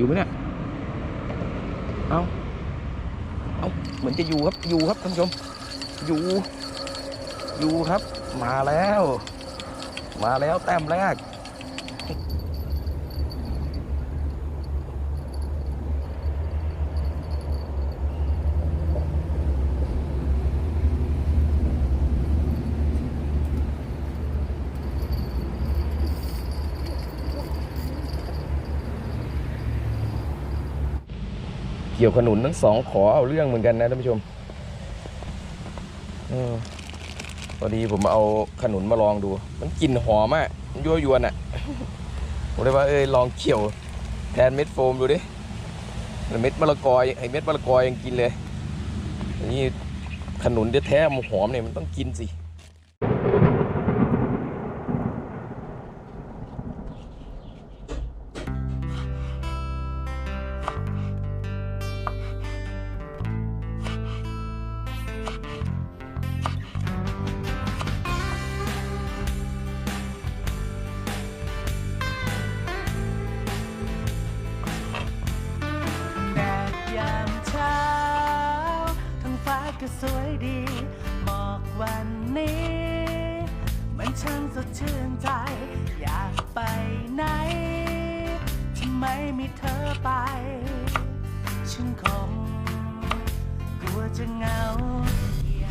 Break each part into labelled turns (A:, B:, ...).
A: อยู่ไหมเนี่ย เอาเอาเหมือนจะอยู่ครับ อยู่ครับท่านผู้ชม อยู่ อยู่ครับ มาแล้ว มาแล้วแต้มแรก กี่ยวขนุนทั้งสองขอเอาเรื่องเหมือนกันนะท่านผู้ชมอพอดีผมเอาขนุนมาลองดู มันกลิ่นหอมมันยั่วยวนอะผมเลยว่าเอ้ยลองเขี่ยวแทนเม็ดโฟมดูดิเม็ดมะละกอไอเม็ดมะละกอยังกินเลยนนี้ขนุนแท้ๆมันหอมเนี่ยมันต้องกินสิ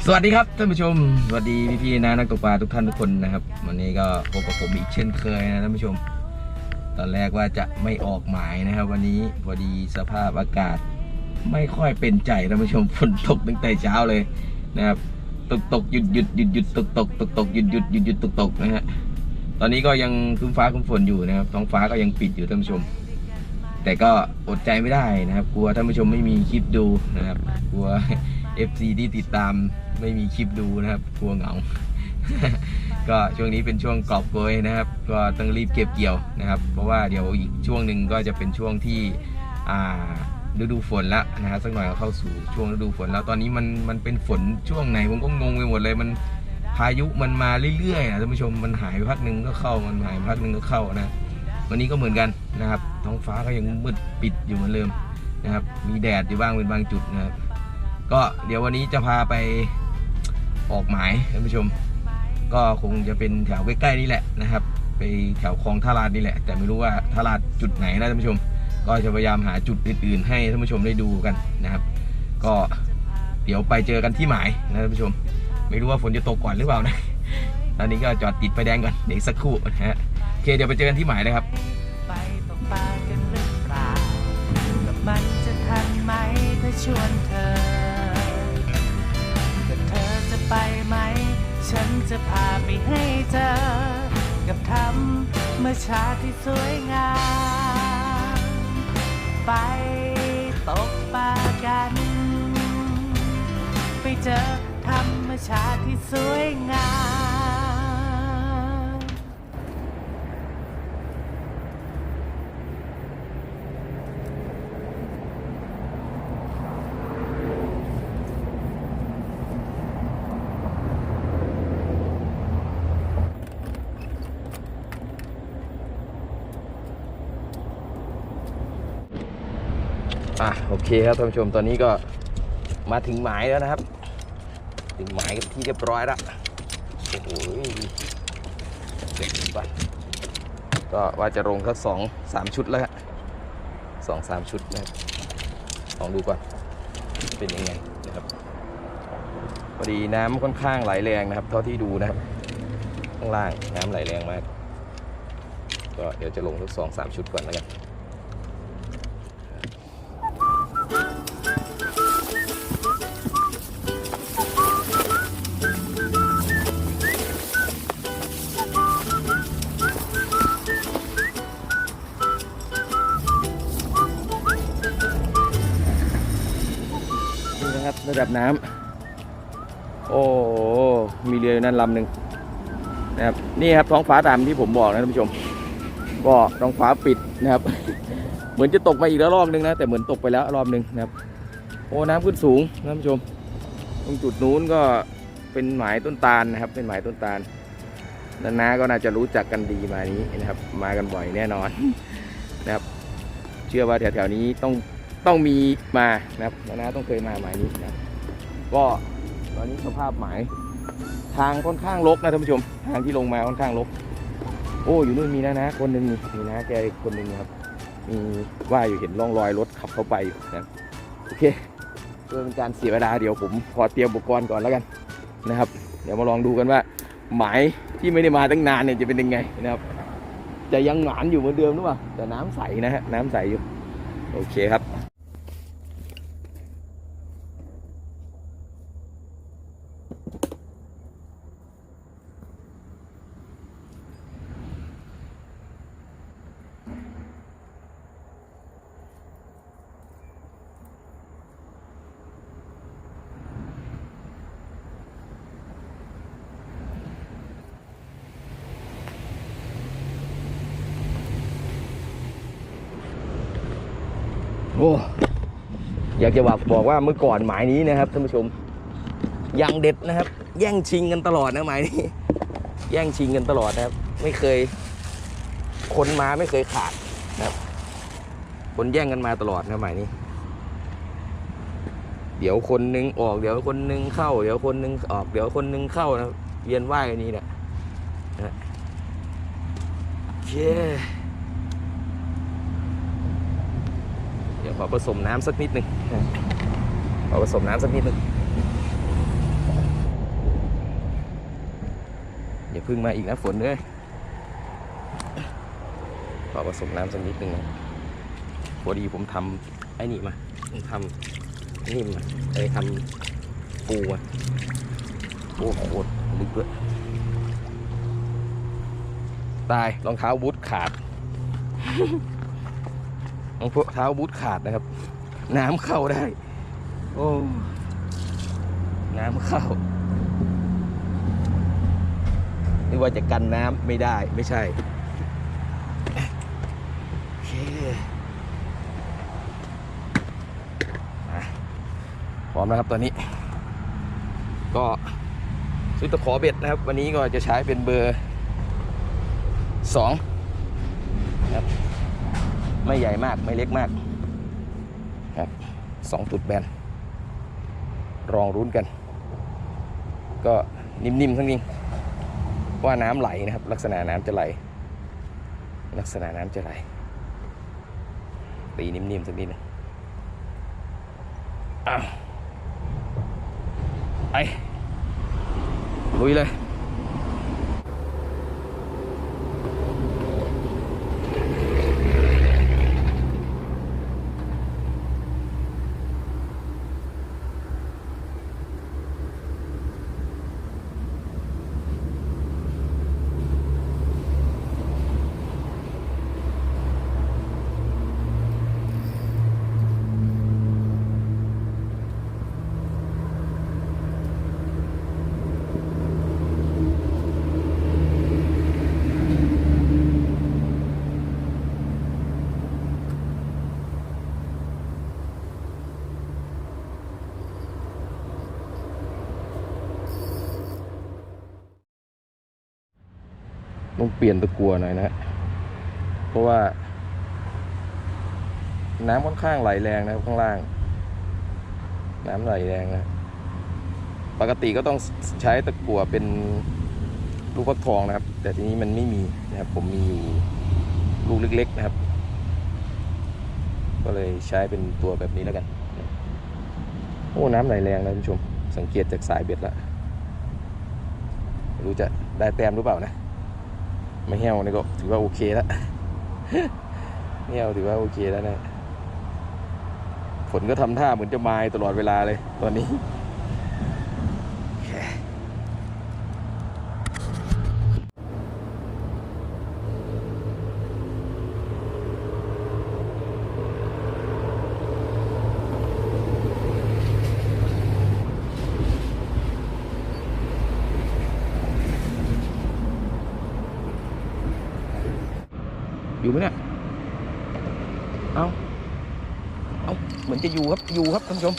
B: สวัสดีค
A: รับท่านผู้ชม สวัสดีพี่ๆนะนักตกปลาทุกท่านทุกคนนะครับ วันนี้ก็พบกับผมอีกเช่นเคยนะท่านผู้ชม ตอนแรกว่าจะไม่ออกหมายนะครับ วันนี้พอดีสภาพอากาศ ไม่ค่อยเป็นใจท่านผู้ชมฝนตกตั้งแต่เช้าเลยนะครับตกตกหยุดหยุดหยุดหยุดตกตกตกตกหยุดหยุดหยุดหยุดตกตกนะฮะตอนนี้ก็ยังครึ้มฟ้าครึ้มฝนอยู่นะครับท้องฟ้าก็ยังปิดอยู่ท่านผู้ชม แต่ก็อดใจไม่ได้นะครับ กลัวท่านผู้ชมไม่มีคลิปดูนะครับ กลัว FC ที่ติดตามไม่มีคลิปดูนะครับ กลัวเหงา ก็ช่วงนี้เป็นช่วงกอบโกยนะครับ ก็ต้องรีบเก็บเกี่ยวนะครับ เพราะว่าเดี๋ยวอีกช่วงหนึ่งก็จะเป็นช่วงที่อ่าฤดูฝนแล้วนะฮะสักหน่อยก็เข้าสู่ช่วงฤดูฝนแล้วตอนนี้มันมันเป็นฝนช่วงไหนผมก็งงไปหมดเลยมันพายุมันมาเรื่อยๆนะท่านผู้ชมมันหายพักหนึ่งก็เข้ามันหายพักหนึ่งก็เข้านะ วันนี้ก็เหมือนกันนะครับท้องฟ้าก็ยังมืดปิดอยู่เหมือนเดิมนะครับ มีแดดอยู่บ้างเป็นบางจุดนะครับ ก็เดี๋ยววันนี้จะพาไปออกหมายท่านผู้ชม ก็คงจะเป็นแถวใกล้ๆนี่แหละนะครับ ไปแถวคลองท่าลาดนี่แหละ แต่ไม่รู้ว่าท่าลาดจุดไหนนะท่านผู้ชม ก็จะพยายามหาจุดอื่นๆ ให้ท่านผู้ชมได้ดูกันนะครับ ก็เดี๋ยวไปเจอกันที่หมายนะท่านผู้ชม ไม่รู้ว่าฝนจะตกก่อนหรือเปล่านะตอนนี้ก็จอดติดไฟแดงก่อนเดี๋ยวสักครู่นะฮะ เคเดี๋ยวไปเจอกันที่หมายเลยครับ
B: ไปตกปลากันหรือเปล่าแล้วมันจะทันไหมถ้าชวนเธอแต่เธอจะไปไหม ฉันจะพาไปให้เจอ กับธรรมชาติที่สวยงาม ไปตกปลากัน ไปเจอธรรมชาติที่สวยงาม
A: อะโอเคครับท่านผู้ชมตอนนี้ก็มาถึงหมายแล้วนะครับ ถึงหมายที่เรียบร้อยแล้วโอ้โหเด็กปะก็ว่าจะลงสักสองสามชุดแล้วฮะสองสามชุดนะครับลองดูก่อนเป็นยังไงนะครับพอดีน้ำค่อนข้างไหลแรงนะครับ เท่าที่ดูนะครับ ข้างล่างน้ำไหลแรงมากก็เดี๋ยวจะลงสักสองสามชุดก่อนแล้วกัน น้ำโอ้มีเรืออยู่นั่นลำหนึ่งนะครับนี่ครับท้องฟ้าตามที่ผมบอกนะท่านผู้ชม ก็ท้องฟ้าปิดนะครับ เหมือนจะตกมาอีกแล้วรอบนึงนะแต่เหมือนตกไปแล้วรอบนึงนะครับ โอ้น้ำขึ้นสูงนะท่านผู้ชม ตรงจุดนู้นก็เป็นหมายต้นตาลนะครับ เป็นหมายต้นตาลนานาก็น่าจะรู้จักกันดีมานี้นะครับ มากันบ่อยแน่นอนนะครับ เชื่อว่าแถวๆนี้ต้องต้องมีมานะครับนะต้องเคยมาหมายนี้นะครับ ก็ตอนนี้สภาพหมายทางค่อนข้างรกนะท่านผู้ชม ทางที่ลงมาค่อนข้างรกโอ้อยู่นู่นมีนะนะ คนหนึ่งมีนะแกอีกคนหนึ่งครับ มีว่าอยู่เห็นร่องรอยรถขับเข้าไปอยู่นะโอเคเพื่อเป็นการเสียเวลาเดี๋ยวผมขอเตรียมอุปกรณ์ก่อนแล้วกันนะครับ เดี๋ยวมาลองดูกันว่า หมายที่ไม่ได้มาตั้งนานเนี่ยจะเป็นยังไงนะครับ จะยังหวานอยู่เหมือนเดิมหรือเปล่าแต่น้ำใสนะฮะน้ำใสอยู่ โอเคครับากจะบอกบอกว่าเมื่อก่อนหมายนี้นะครับท่านผู้ชมยังเด็ดนะครับ แย่งชิงกันตลอดนะหมายนี้ แย่งชิงกันตลอดนะครับ ไม่เคยคนมาไม่เคยขาดนะครับ คนแย่งกันมาตลอดนะหมายนี้ เดี๋ยวคนนึงออกเดี๋ยวคนนึงเข้า เดี๋ยวคนนึงออกเดี๋ยวคนนึงเข้านะเวียนว่ายกันนี้แหละนะโอเค ขอผสมน้ำสักนิดหนึ่งนะขอผสมน้ำสักนิดหนึ่งอย่าพึ่งมาอีกนะฝนเลยขอผสมน้ำสักนิดหนึ่งนะพอดีผมทำไอ้นี่มาผมทำไอ้นี่มาไอ้ทำปูอะโอ้โหโคตรลึกด้วยตายรองเท้าบูทขาด รองเท้าบูทขาดนะครับ น้ำเข้าได้ โอ้ น้ำเข้านึกว่าจะกันน้ำไม่ได้ไม่ใช่โอเคพร้อมแล้วครับตอนนี้ ก็ซื้อตะขอเบ็ดนะครับ วันนี้ก็จะใช้เป็นเบอร์สอง ไม่ใหญ่มากไม่เล็กมากครับสองจุดแบนรองรุ้นกัน ก็นิ่มๆทั้งนี้ว่าน้ำไหลนะครับ ลักษณะน้ำจะไหล ลักษณะน้ำจะไหลตีนิ่มๆสักนิดนึงอ้าวไปลุยเลย ต้องเปลี่ยนตะกัวหน่อยนะเพราะว่า น้ำค่อนข้างไหลแรงนะครับข้างล่าง น้ำไหลแรงนะปกติก็ต้องใช้ตะกัวเป็นลูกฟักทองนะครับ แต่ทีนี้มันไม่มีนะครับ ผมมีอยู่ลูกเล็ก ๆ นะครับ ก็เลยใช้เป็นตัวแบบนี้แล้วกัน โอ้น้ำไหลแรงนะท่านผู้ชม สังเกตจากสายเบ็ดละรู้จะได้แต้มหรือเปล่านะ ไม่เหี่ยวนี่ก็ถือว่าโอเคแล้วเหี่ยวถือว่าโอเคแล้วนะฝนก็ทำท่าเหมือนจะมาตลอดเวลาเลยตอนนี้ อยู่ไหมเนี่ย เอาเอาเหมื อยู่ครับอยู่ครับท่านผู้ชม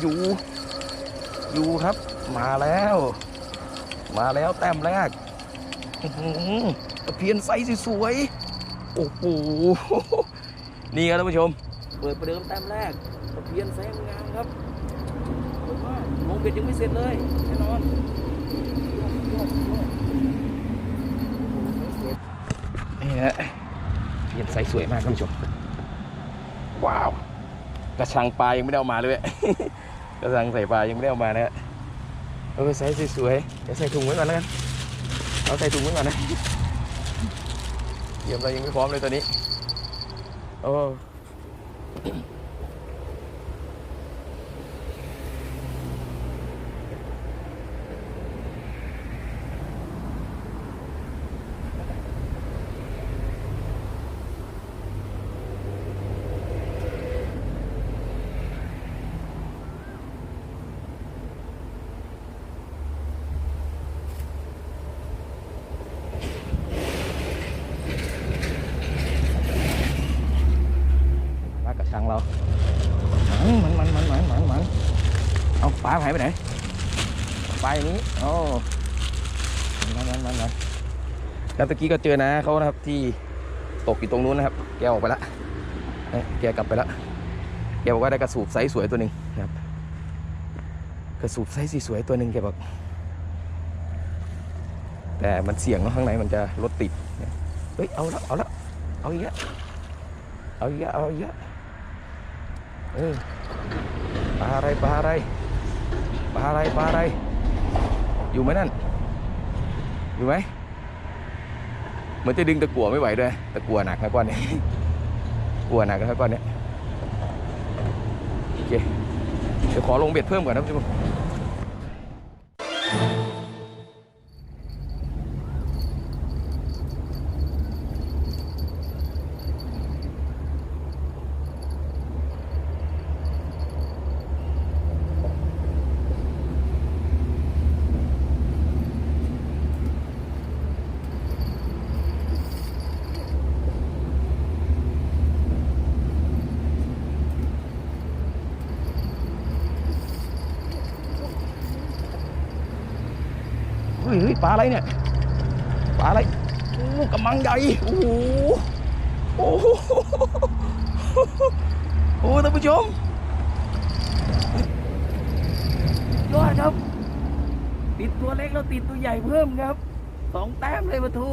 A: อยู่อยู่ครับ มาแล้ว มาแล้วแต้มแรกอื้อหือตะเพียนไซส์สวยๆโอ้โหนี่ครับท่านผู้ชม เปิดประเดิมแต้มแรกตะเพียนแซงงามครับสวยมากลงเบ็ดยังไม่เสร็จเลยแน่นอนนี่ฮะเพียนไซส์สวยมากท่านผู้ชม ว้าว กระชังปลายังไม่ได้เอามาเลย กระชังใส่ปลายังไม่ได้เอามานะฮะเออใส่สวยๆเดี๋ยวใส่ถุงไว้ก่อนแล้วกันเอาใส่ถุงไว้ก่อนนะเตรียมเรายังไม่พร้อมเลยตอนนี้โอ้ ลากกระชังเรามันมันมันมันมันมันเอาปลาหายไปไหนไปนี้โอ้มันมันมันมันแล้วตะกี้ก็เจอนะเขานะครับที่ตกอยู่ตรงนู้นนะครับ แกออกไปละแกกลับไปละแกบอกว่าได้กระสูบไซส์สวยตัวหนึ่งนะครับ กระสูบไซส์สีสวยตัวหนึ่งแกบอกแต่มันเสี่ยงเนอะข้างในมันจะรถติดเฮ้ยเอาละเอาละเอาอีกล้วเอาอีกล้วเอาอีกล้วเออปลาอะไรปลาอะไร ปลาอะไรปลาอะไร อยู่ไหมนั่น อยู่ไหมเหมือนจะดึงตะกั่วไม่ไหวด้วยตะกั่วหนักนะก้อนนี้กลัวหนักนะก้อนนี้โอเคเดี๋ยวขอลงเบ็ดเพิ่มก่อนนะทุกคน เฮ้ยปลาอะไรเนี่ยปลาอะไรโอ้กระมังใหญ่โอ้โหโอ้โหโอ้ท่านผู้ชมยอดครับ ติดตัวเล็กแล้วติดตัวใหญ่เพิ่มครับสองแต้มเลยมาทู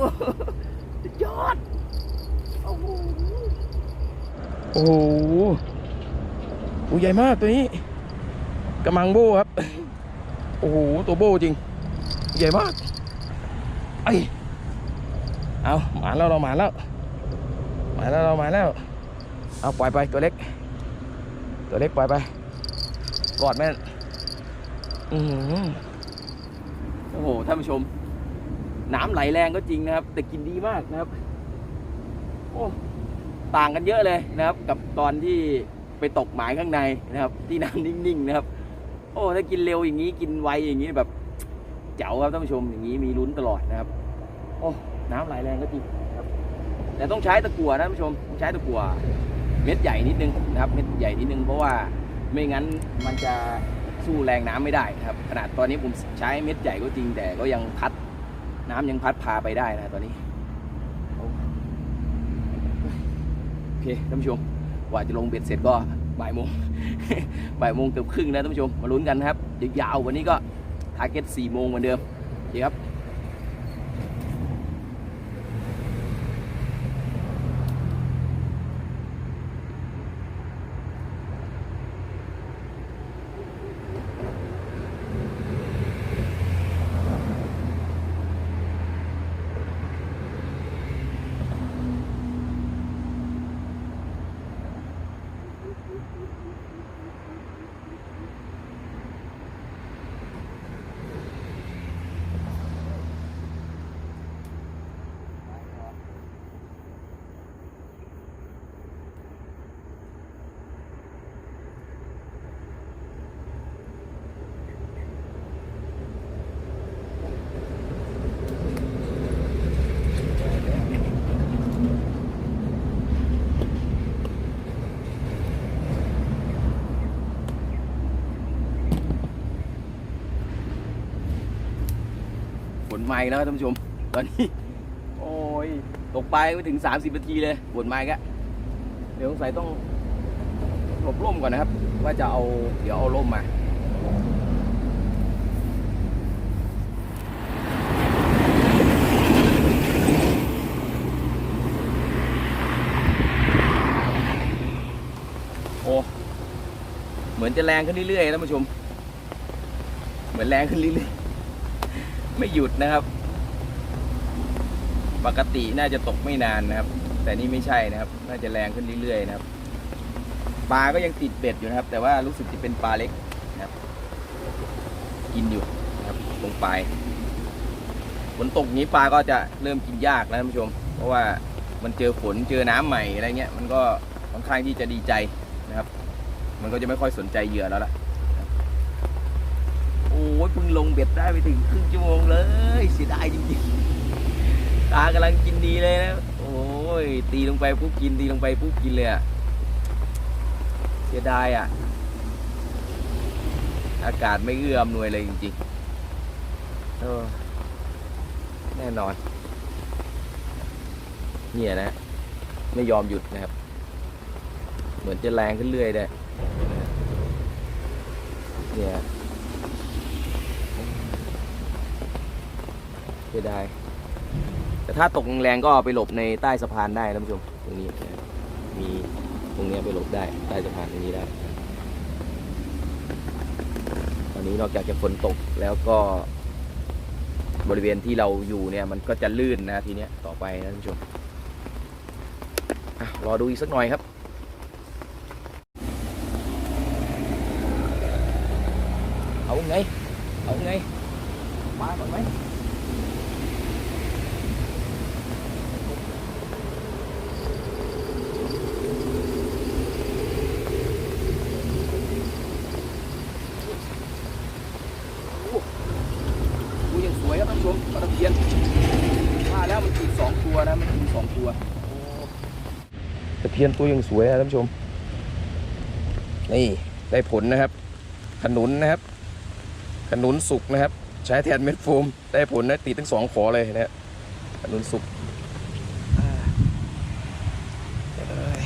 A: ยอด โอ้โหโอ้โหใหญ่มากตัวนี้กระมังโบครับ โอ้โห ตัวโบจริง ใหญ่มากไอยเอามาแล้วเรามาแล้วมาแล้วเรามาแล้ว เอาปล่อยไปตัวเล็ก ตัวเล็กปล่อยไปกอดแม่นอือหือโอ้โหท่านผู้ชม น้ำไหลแรงก็จริงนะครับ แต่กินดีมากนะครับโอ้ต่างกันเยอะเลยนะครับ กับตอนที่ไปตกหมายข้างในนะครับ ที่น้ำนิ่งๆนะครับ โอ้ถ้ากินเร็วอย่างนี้กินไวอย่างนี้แบบ เจ๋วครับท่านผู้ชมอย่างนี้มีลุ้นตลอดนะครับ โอ้น้ำไหลแรงก็จริงครับ แต่ต้องใช้ตะกั่วนะท่านผู้ชมต้องใช้ตะกั่วเม็ดใหญ่นิดนึงนะครับ เม็ดใหญ่นิดนึงเพราะว่าไม่งั้นมันจะสู้แรงน้ำไม่ได้ครับ ขนาดตอนนี้ผมใช้เม็ดใหญ่ก็จริงแต่ก็ยังพัดน้ำยังพัดพาไปได้นะตอนนี้โอเคท่านผู้ชมกว่าจะลงเบ็ดเสร็จก็บ่ายโมงบ่ายโมงเกือบครึ่งแล้วท่านผู้ชมมาลุ้นกันครับยาวๆวันนี้ก็ ทาร์เก็ต4โมงเหมือนเดิมโอเคครับ ไม้แล้วท่านผู้ชม ตอนนี้ โอ้ย ตกไปไม่ถึง 30นาทีเลยฝนไม้ก็เดี๋ยวสงสัยต้องหลบร่มก่อนนะครับ ว่าจะเอาเดี๋ยวเอาร่มมาโอ้เหมือนจะแรงขึ้นเรื่อยๆท่านผู้ชม เหมือนแรงขึ้นเรื่อยๆ ไม่หยุดนะครับ ปกติน่าจะตกไม่นานนะครับ แต่นี่ไม่ใช่นะครับ น่าจะแรงขึ้นเรื่อยๆนะครับ ปลาก็ยังติดเบ็ดอยู่นะครับ แต่ว่ารู้สึกจะเป็นปลาเล็กนะครับ กินอยู่นะครับลงไปฝนตกนี้ปลาก็จะเริ่มกินยากแล้วท่านผู้ชม เพราะว่ามันเจอฝนเจอน้ำใหม่อะไรเงี้ยมันก็ค่อนข้างที่จะดีใจนะครับ มันก็จะไม่ค่อยสนใจเหยื่อแล้วล่ะ เพิ่งลงเบ็ดได้ไปถึงครึ่งชั่วโมงเลย เสียดายจริงๆ ตากำลังกินดีเลยนะ โอ้ย ตีลงไปปุ๊บกิน ตีลงไปปุ๊บกินเลยอะเสียดายอะอากาศไม่เอื้ออำนวยเลยจริงๆเออแน่นอน เนี่ยนะ ไม่ยอมหยุดนะครับ เหมือนจะแรงขึ้นเรื่อยได้ เนี่ยเสียดายแต่ถ้าตกแรงก็เอาไปหลบในใต้สะพานได้ท่านผู้ชมตรงนี้มีตรงนี้ไปหลบได้ใต้สะพานตรงนี้ได้ ตอนนี้นอกจากจะฝนตกแล้วก็บริเวณที่เราอยู่เนี่ยมันก็จะลื่นนะทีเนี้ยต่อไปนะท่านผู้ชมรอดูอีกสักหน่อยครับเอาไง เอาไงมาก่อนไหม ดูยังสวยครับท่านผู้ชมปลาตะเพียนว่าแล้วมันกินสองตัวนะ มันกินสองตัวตะเพี ยนตัวยังสวยนะท่านผู้ชม นี่ได้ผลนะครับ ขนุนนะครับ ขนุนสุกนะครับ ใช้แทนเม็ดโฟม ได้ผลนะตีทั้งสองขอเลยนะฮะขนุนสุกอ่าเอ้ย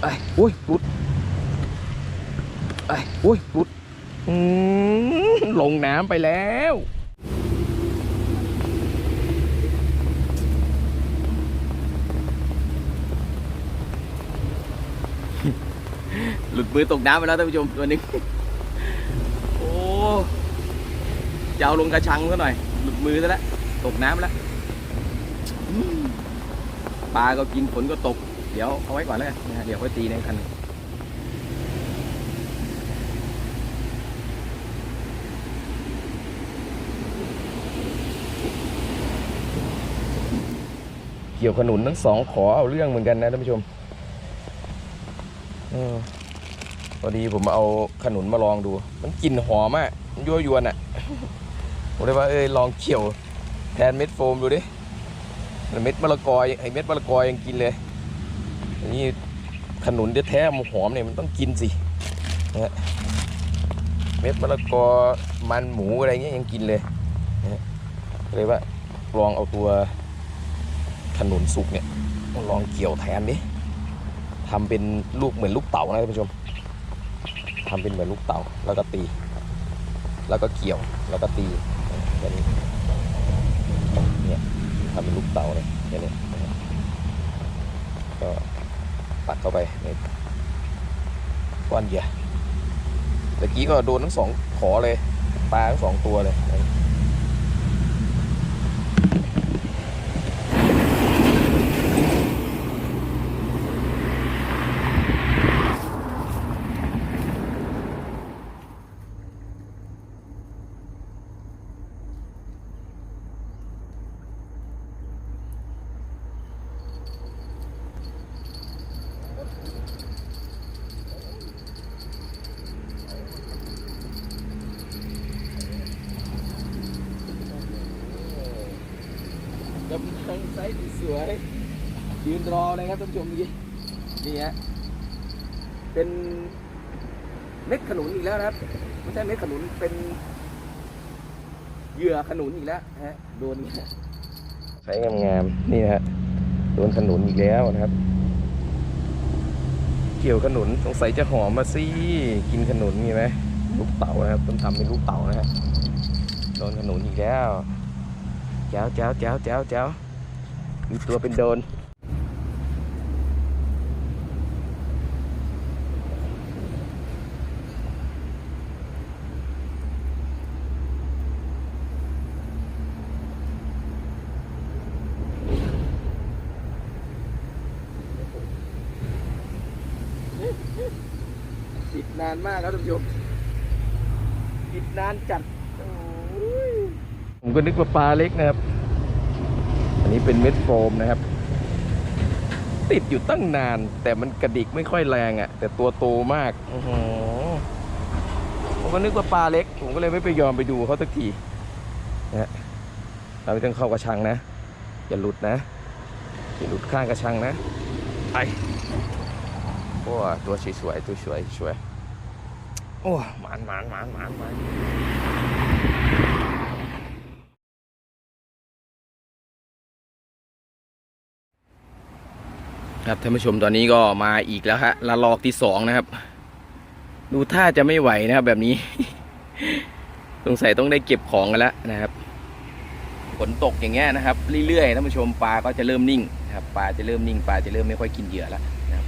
A: ไอ้อุ้ยหลุดไอ้อุ้ยหลุดอืมลงน้ำไปแล้ว หลุดมือตกน้ำไปแล้วท่านผู้ชมตัวนึงโอ้จะเอาลงกระชังซะหน่อย หลุดมือซะแล้วตกน้ำไปแล้วปลาก็กินฝนก็ตก เดี๋ยวเอาไว้ก่อนแล้วกันนะเดี๋ยวค่อยตีในคันเกี่ยวขนุนทั้งสองขอเอาเรื่องเหมือนกันนะท่านผู้ชมอ พอดีผมเอาขนุนมาลองดู มันกลิ่นหอมมันยั่วยวนอะผมเลยว่าเอ้ยลองเขี่ยวแทนเม็ดโฟมดูดิเม็ดมะละกอไอเม็ดมะละกอยังกินเลยอันนี้ขนุนแท้ๆมันหอมเนี่ยมันต้องกินสินะเม็ดมะละกอมันหมูอะไรเงี้ยยังกินเลยนะเลยว่าลองเอาตัวขนุนสุกเนี่ยลองเกี่ยวแทนดิทำเป็นลูกเหมือนลูกเต๋านะท่านผู้ชม ทำเป็นเหมือนลูกเต๋าแล้วก็ตี แล้วก็เกี่ยวแล้วก็ตีแบบนี้เนี่ยทำเป็นลูกเต๋าเลยแค่นี้นะครับก็ปัดเข้าไปในก้อนเหยื่อตะกี้ก็โดนทั้งสองขอเลย ปลาทั้งสองตัวเลย กำลังไซส์สวยๆยืนรอเลยครับ ท่านผู้ชมเมื่อกี้นี่ฮะเป็นเม็ดขนุนอีกแล้วนะครับไม่ใช่เม็ดขนุนเป็นเหยื่อขนุนอีกแล้วฮะโดนใช้งามๆนี่ฮะโดนขนุนอีกแล้วนะครับ เกี่ยวขนุนสงสัยจะหอมมาสิกินขนุนมีไหมลูกเต๋านะครับต้องทำเป็นลูกเต๋านะฮะโดนขนุนอีกแล้วแจ้วแจ้วแจ้วแจ้วแจ้วมีตัวเป็นโดน มากครับท่านผู้ชมปิดนานจัดผมก็นึกว่าปลาเล็กนะครับ อันนี้เป็นเม็ดโฟมนะครับ ติดอยู่ตั้งนาน แต่มันกระดิกไม่ค่อยแรงอะ่ะ แต่ตัวโตมากโอ้โหผมก็นึกว่าปลาเล็ก ผมก็เลยไม่ไปยอมไปดูเขาสักทีนะฮะเราไม่ต้องเข้ากระชังนะ อย่าหลุดนะ อย่าหลุดข้างกระชังนะ ไปโอ้ตัวสวยๆตัวสวยสวย โอ้หมานหมานหมานหมานหมานครับท่านผู้ชมตอนนี้ก็มาอีกแล้วฮะละลอกที่สองนะครับ ดูท่าจะไม่ไหวนะครับ แบบนี้ สงสัยต้องได้เก็บของกันแล้วนะครับฝนตกอย่างเงี้ยนะครับเรื่อยๆท่านผู้ชมปลาก็จะเริ่มนิ่งนะครับปลาจะเริ่มนิ่งปลาจะเริ่มไม่ค่อยกินเหยื่อแล้วนะครับ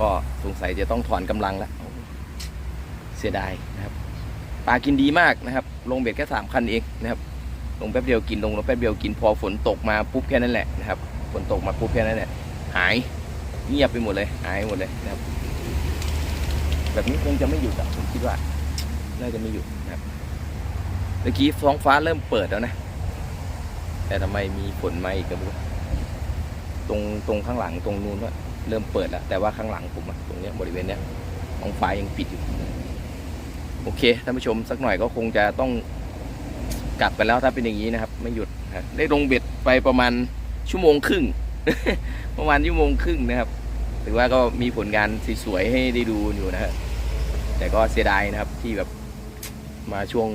A: ก็สงสัยจะต้องถอนกำลังแล้ว เสียดายนะครับปลากินดีมากนะครับ ลงเบ็ดแค่สามคันเองนะครับ ลงแป๊บเดียวกินลงแล้วแป๊บเดียวกินพอฝนตกมาปุ๊บแค่นั้นแหละนะครับฝนตกมาปุ๊บแค่นั้นแหละหายเงียบไปหมดเลยหายหมดเลยนะครับ แบบนี้คงจะไม่หยุดอะผมคิดว่าน่าจะไม่หยุดนะครับเมื่อกี้ท้องฟ้าเริ่มเปิดแล้วนะ แต่ทำไมมีฝนมาอีกก็ไม่รู้ตรงตรงข้างหลังตรงนู้นว่าเริ่มเปิดแล้ว แต่ว่าข้างหลังผมอะตรงเนี้ยบริเวณเนี้ยท้องฟ้ายังปิดอยู่ โอเคท่านผู้ชมสักหน่อยก็คงจะต้องกลับกันแล้วถ้าเป็นอย่างนี้นะครับ ไม่หยุดได้ลงเบ็ดไปประมาณชั่วโมงครึ่ง ประมาณชั่วโมงครึ่งนะครับถือว่าก็มีผลงานสวยๆให้ได้ดูอยู่นะฮะแต่ก็เสียดายนะครับที่แบบมาช่วง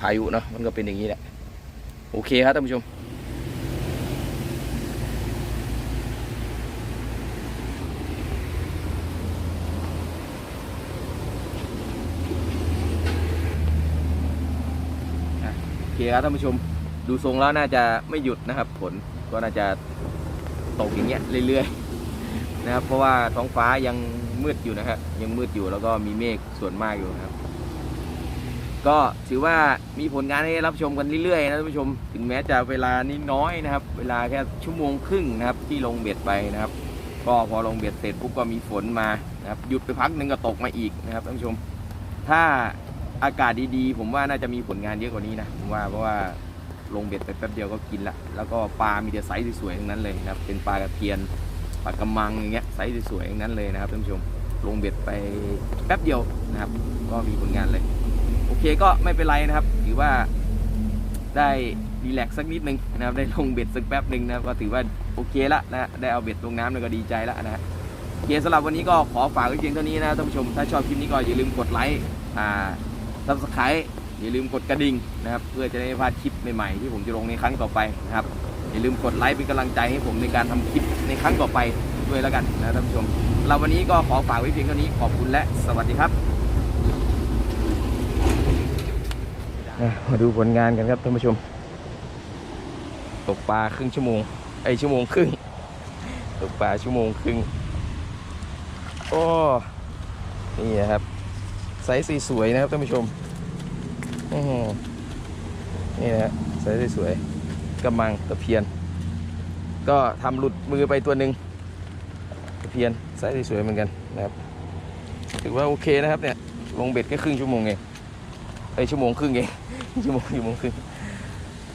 A: พายุเนาะมันก็เป็นอย่างนี้แหละโอเคครับท่านผู้ชม โอเคครับท่านผู้ชมดูทรงแล้วน่าจะไม่หยุดนะครับผลก็น่าจะตกอย่างเงี้ยเรื่อยๆนะครับเพราะว่าท้องฟ้ายังมืดอยู่นะครับยังมืดอยู่แล้วก็มีเมฆส่วนมากอยู่ครับ ก็ถือว่ามีผลงานให้รับชมกันเรื่อยๆนะท่านผู้ชม ถึงแม้จะเวลานี้น้อยนะครับ เวลาแค่ชั่วโมงครึ่งนะครับ ที่ลงเบ็ดไปนะครับ ก็พอลงเบ็ดเสร็จปุ๊บก็มีฝนมานะครับหยุดไปพักหนึ่งก็ตกมาอีกนะครับท่านผู้ชม ถ้า อากาศดีๆ ผมว่าน่าจะมีผลงานเยอะกว่านี้นะผมว่าเพราะว่าลงเบ็ดไปแป๊บเดียวก็กินละแล้วก็ปลามีแต่ไซส์สวยๆทั้งนั้นเลยนะครับเป็นปลากระเทียนปลากระมังอย่างเงี้ยไซส์สวยๆทั้งนั้นเลยนะครับท่านผู้ชมลงเบ็ดไปแป๊บเดียวนะครับ ก็มีผลงานเลย โอเคก็ไม่เป็นไรนะครับ ถือว่าได้รีแลกซ์สักนิดนึงนะครับได้ลงเบ็ดสักแป๊บหนึ่งนะครับก็ถือว่าโอเคละนะได้เอาเบ็ดลงน้ำแล้วก็ดีใจละนะฮะโอเคสำหรับวันนี้ก็ขอฝากไว้เพียงเท่านี้นะท่านผู้ชมถ้าชอบคลิปนี้ก็อย่าลืมกดไลค์อ่า ซับสไครต์อย่าลืมกดกระดิ่งนะครับ เพื่อจะได้ไม่พลาดคลิปใหม่ๆที่ผมจะลงในครั้งต่อไปนะครับ อย่าลืมกดไลค์เป็นกำลังใจให้ผมในการทำคลิปในครั้งต่อไปด้วยแล้วกันนะท่านผู้ชม เราวันนี้ก็ขอฝากไว้เพียงเท่านี้ขอบคุณและสวัสดีครับมาดูผลงานกันครับท่านผู้ชม ตกปลาครึ่งชั่วโมงไอชั่วโมงครึ่งตกปลาชั่วโมงครึ่งโอ้นี่นะครับ ไซส์สวยๆนะครับท่านผู้ชมนี่นะไซส์สวยๆกำมังตะเพียน ก็ทำหลุดมือไปตัวหนึ่งตะเพียนไซส์สวยๆเหมือนกันนะครับ ถือว่าโอเคนะครับเนี่ยลงเบ็ดแค่ครึ่งชั่วโมงเองไอชั่วโมงครึ่งเองชั่วโมงชั่วโมงครึ่ง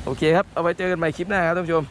A: โอเคครับ เอาไว้เจอกันใหม่คลิปหน้าครับท่านผู้ชม